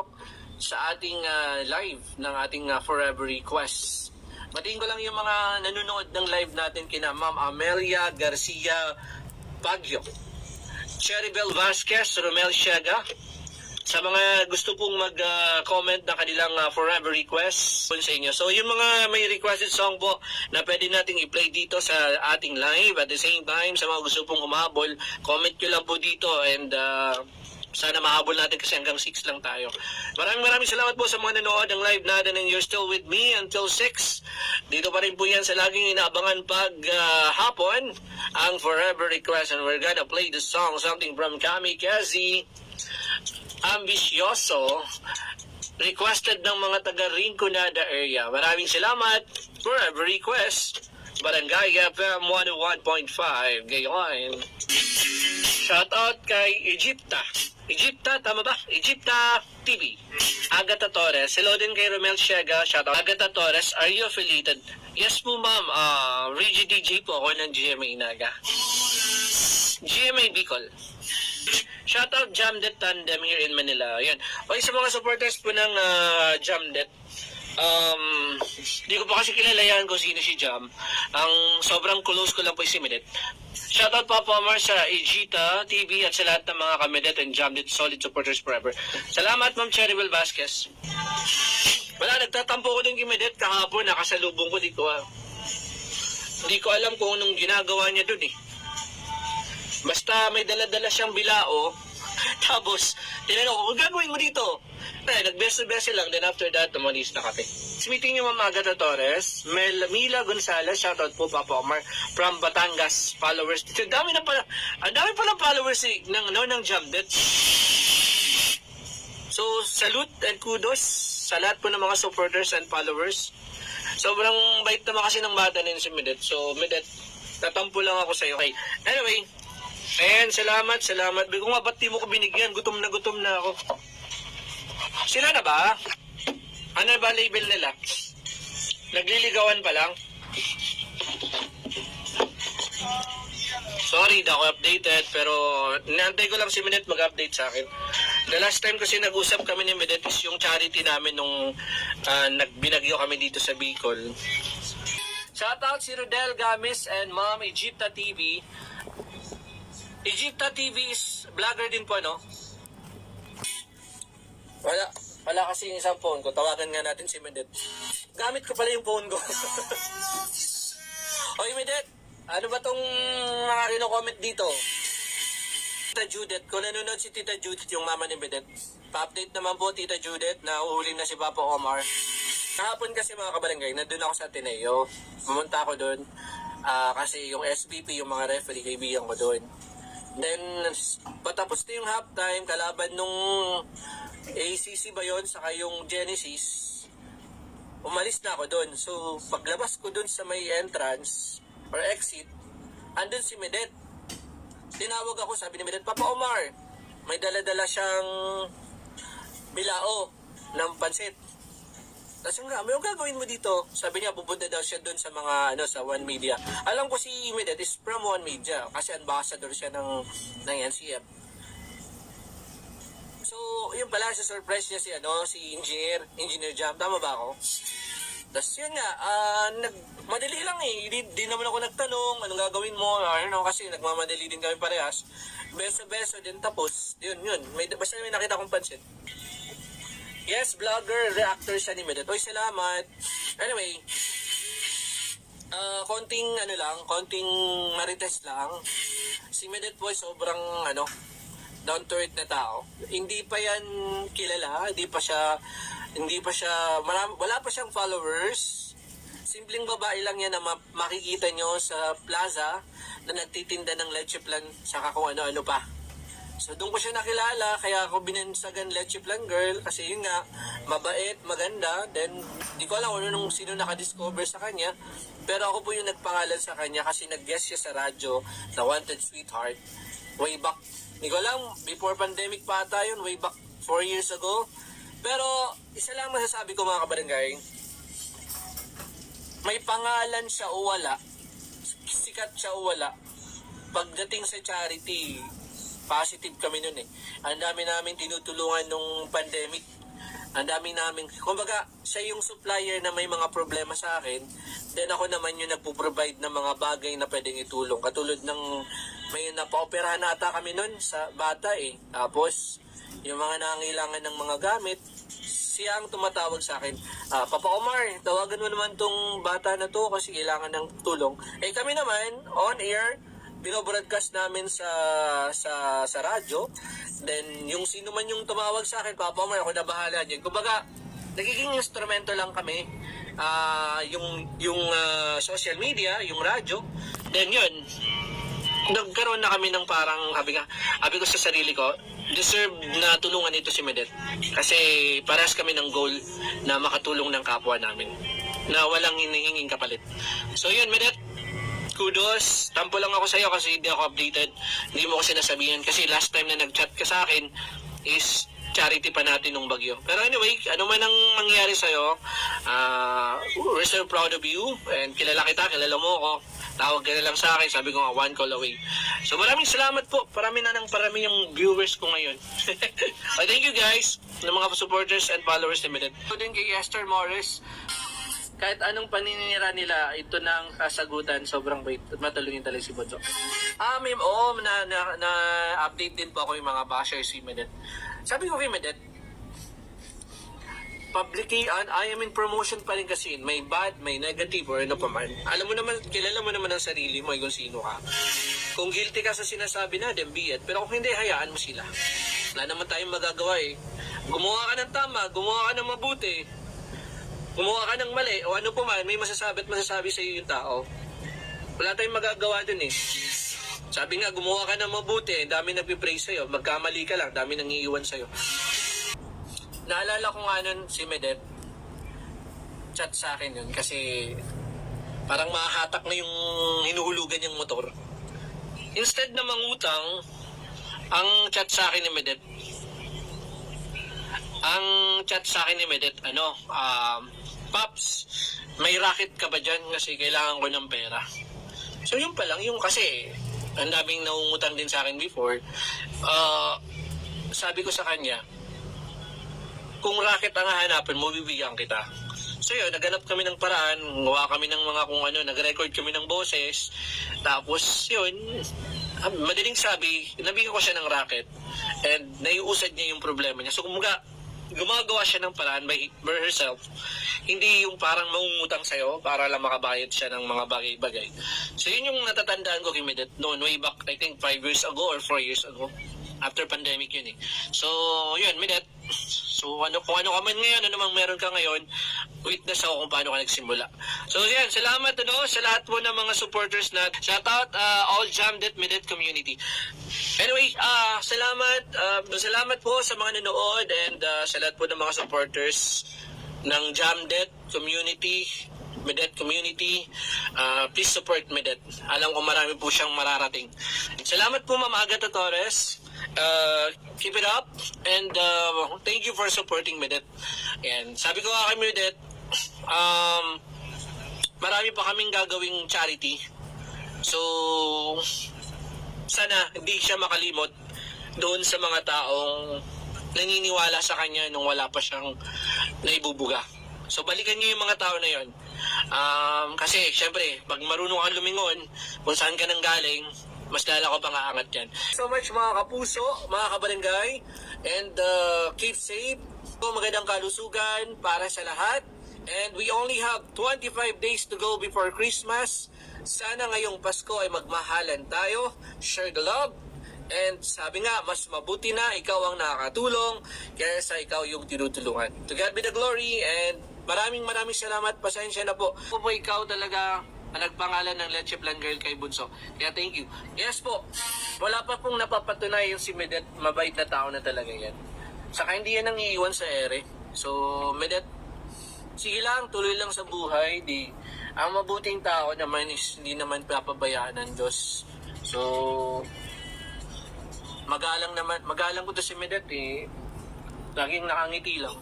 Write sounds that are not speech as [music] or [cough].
pumasok sa ating ah, live ng ating ah, Forever Request. Batiin ko lang yung mga nanonood ng live natin kina Ma'am Amelia Garcia Baguio, Cheribel Vasquez, Romel Siaga, sa mga gusto pong mag-comment na kanilang uh, forever request po sa inyo. So yung mga may requested song po na pwede nating i-play dito sa ating live at the same time sa mga gusto pong umabol, comment nyo lang po dito and uh, sana mahabol natin kasi hanggang 6 lang tayo. Maraming maraming salamat po sa mga nanood ng live natin and you're still with me until 6. Dito pa rin po yan sa laging inaabangan pag uh, hapon ang Forever Request and we're gonna play the song something from Kamikaze ambisyoso requested ng mga taga Rinconada area. Maraming salamat for every request. Barangay FM 101.5 Gayon. Shout out kay Egypta. Egypta, tama ba? Egypta TV. Agatha Torres. Hello din kay Romel Siega. Shout out. Agatha Torres, are you affiliated? Yes po ma'am. Uh, Reggie DJ po ako ng GMA Naga. GMA Bicol. Shoutout Jamdet Tandem here in Manila. Yan. Okay, sa mga supporters po ng uh, Jamdet, um, di ko pa kasi kilala yan kung sino si Jam. Ang sobrang close ko lang po si Midet. Shoutout pa po Omar sa Ejita TV at sa lahat ng mga Kamidet and Jamdet solid supporters forever. Salamat Ma'am Cheribel Vasquez. Wala, nagtatampo ko din kay Midet kahapon, nakasalubong ko, di ko, ah, di ko alam kung anong ginagawa niya dun eh. Basta may dala-dala siyang bilao. [laughs] Tapos, tinanong ko, "Ang gagawin mo dito? Eh, nagbeso-beso lang. Then after that, tumalis na kape. Meeting niyo Ma'am Agatha Torres, Mel, Mila Gonzalez, shoutout po Papa Omar, from Batangas, followers. Ang dami na pala, ang dami pala followers eh, ng, no, ng Jamdet. So, salute and kudos sa lahat po ng mga supporters and followers. Sobrang bait naman kasi ng bata na si Medet. So, Medet, tatampo lang ako sa'yo. Okay. Anyway, Ayan, salamat, salamat. Bigo nga, ba't di mo ko binigyan? Gutom na gutom na ako. Sila na ba? Ano ba label nila? Nagliligawan pa lang? Sorry, di ako updated, pero inaantay ko lang si Minet mag-update sa akin. The last time kasi nag-usap kami ni Minet is yung charity namin nung uh, nagbinagyo kami dito sa Bicol. Shoutout si Rodel Gamis and Mom Egypta TV. Egypta TV is vlogger din po, no? Wala. Wala kasi yung isang phone ko. Tawagan nga natin si Medet. Gamit ko pala yung phone ko. [laughs] Oy, Medet. Ano ba tong mga rino-comment dito? Tita Judith. Kung nanonood si Tita Judith, yung mama ni Medet. Pa-update naman po, Tita Judith, na uhuli na si Papa Omar. Kahapon kasi mga kabarangay, nandun ako sa Ateneo. Pumunta ako doon. Ah, kasi yung SPP, yung mga referee, kaibigan ko doon. Then, patapos na yung halftime, kalaban nung ACC ba yun, saka yung Genesis, umalis na ako doon. So, paglabas ko doon sa may entrance, or exit, andun si Medet. Tinawag ako, sabi ni Medet, Papa Omar, may dala-dala siyang bilao ng pansit. Tapos yung nga, yung gagawin mo dito? Sabi niya, pupunta daw siya doon sa mga, ano, sa One Media. Alam ko si Medet is from One Media kasi ambassador siya ng, ng NCF. So, yun pala, sa surprise niya si, ano, si Engineer, Engineer Jam. Tama ba ako? Tapos yun nga, ah, nag, madali lang eh. Di, di naman ako nagtanong, anong gagawin mo, don't know, kasi nagmamadali din kami parehas. Beso-beso din tapos, yun, yun. May, basta may nakita kong pansin. Yes, vlogger, reactor siya ni Medet. Oy, salamat. Anyway, ah konting ano lang, konting marites lang. Si Medet po sobrang ano, down to earth na tao. Hindi pa yan kilala, hindi pa siya hindi pa siya maram, wala pa siyang followers. Simpleng babae lang yan na ma- makikita nyo sa plaza na nagtitinda ng leche plan saka kung ano-ano pa. So doon ko siya nakilala, kaya ako binansagan Leche Plan Girl kasi yun nga, mabait, maganda. Then, di ko alam kung ano nung sino nakadiscover sa kanya. Pero ako po yung nagpangalan sa kanya kasi nag-guest siya sa radyo na Wanted Sweetheart. Way back, di ko alam, before pandemic pa ata yun, way back 4 years ago. Pero, isa lang masasabi ko mga kabarangay, may pangalan siya o wala, sikat siya o wala, pagdating sa charity, positive kami nun eh. Ang dami namin tinutulungan nung pandemic. Ang dami namin, kumbaga, siya yung supplier na may mga problema sa akin, then ako naman yung nagpo-provide ng mga bagay na pwedeng itulong. Katulad ng, may napaoperahan na ata kami nun sa bata eh. Tapos, yung mga nangangailangan ng mga gamit, siya ang tumatawag sa akin, ah, Papa Omar, tawagan mo naman tong bata na to kasi kailangan ng tulong. Eh kami naman, on air, binobroadcast namin sa sa sa radyo. Then yung sino man yung tumawag sa akin, Papa Omar, ako na bahala diyan. Kumbaga, nagiging instrumento lang kami. Ah, yung yung ah, social media, yung radyo. Then yun, nagkaroon na kami ng parang, sabi nga, sabi ko sa sarili ko, deserve na tulungan ito si Medet. Kasi parehas kami ng goal na makatulong ng kapwa namin. Na walang hinihinging kapalit. So yun, Medet, kudos. Tampo lang ako sa iyo kasi hindi ako updated. Hindi mo ko sinasabihan. Kasi last time na nag-chat ka sa akin is charity pa natin nung bagyo. Pero anyway, ano man ang mangyari sa'yo, uh, we're so proud of you. And kilala kita, kilala mo ako. Tawag ka na lang sa akin, sabi ko nga, one call away. So maraming salamat po. Parami na ng parami yung viewers ko ngayon. [laughs] oh, thank you guys, ng mga supporters and followers ni Minute. So din kay Esther Morris, kahit anong paninira nila, ito na ang kasagutan. Sobrang bait. Matulungin talaga si Bonzo. Ah, ma'am, oo, na, na, na, update din po ako yung mga bashers si Medet. Sabi ko kay Medet, publicly, an- I am in promotion pa rin kasi. May bad, may negative, or ano pa man. Alam mo naman, kilala mo naman ang sarili mo, kung sino ka. Kung guilty ka sa sinasabi na, then be it. Pero kung hindi, hayaan mo sila. Wala naman tayong magagawa eh. Gumawa ka ng tama, gumawa ka ng mabuti, gumawa ka ng mali, o ano pa man, may masasabi at masasabi sa iyo yung tao. Wala tayong magagawa dun eh. Sabi nga, gumawa ka ng mabuti, dami nagpipraise sa'yo. Magkamali ka lang, dami nang iiwan sa'yo. Naalala ko nga nun si Medet, chat sa akin yun kasi parang mahahatak na yung hinuhulugan yung motor. Instead na mangutang, ang chat sa akin ni Medet, ang chat sa akin ni Medet, ano, um, Paps, may racket ka ba dyan kasi kailangan ko ng pera? So yun pa lang, yung kasi, ang daming naungutang din sa akin before, uh, sabi ko sa kanya, kung racket ang hahanapin mo, bibigyan kita. So yun, naghanap kami ng paraan, gawa kami ng mga kung ano, nag-record kami ng boses. Tapos yun, ah, madaling sabi, nabigyan ko siya ng racket. And naiusad niya yung problema niya. So kumuga, gumagawa siya ng paraan by, by herself. Hindi yung parang mangungutang sa'yo para lang makabayad siya ng mga bagay-bagay. So yun yung natatandaan ko kay Medet noon, way back, I think 5 years ago or 4 years ago. After pandemic yun eh. So, yun, Medet. So, ano, kung ano ka man ngayon, ano mang meron ka ngayon, witness ako kung paano ka nagsimula. So, yan, salamat ano, sa lahat po ng mga supporters na, shout out uh, all Jamdet Medet community. Anyway, ah salamat, ah, salamat po sa mga nanood and ah, sa lahat po ng mga supporters ng Jamdet community, Medet community. Ah, please support Medet. Alam ko marami po siyang mararating. Salamat po Ma'am Agatha Torres. Uh, keep it up and uh, thank you for supporting Medet. And sabi ko nga kay Medet, um, marami pa kaming gagawing charity. So, sana hindi siya makalimot doon sa mga taong naniniwala sa kanya nung wala pa siyang naibubuga. So balikan niyo yung mga tao na yon. Um, kasi syempre, pag marunong kang lumingon, kung saan ka nang galing, mas lala ko pang aangat yan. So much mga kapuso, mga kabarangay, and uh, keep safe. Magandang kalusugan para sa lahat. And we only have 25 days to go before Christmas. Sana ngayong Pasko ay magmahalan tayo, share the love, and sabi nga, mas mabuti na ikaw ang nakakatulong kaysa ikaw yung tinutulungan. To God be the glory and maraming maraming salamat. Pasensya na po. Po ikaw talaga ang nagpangalan ng Leche Plan Girl kay Bunso. Kaya thank you. Yes po, wala pa pong napapatunay yung si Medet. Mabait na tao na talaga yan. Saka hindi yan ang iiwan sa ere. So, Medet, sige lang, tuloy lang sa buhay. Di, ang mabuting tao naman is hindi naman papabayaan ng Diyos. So, magalang naman, magalang ko to si Medet eh. Laging nakangiti lang.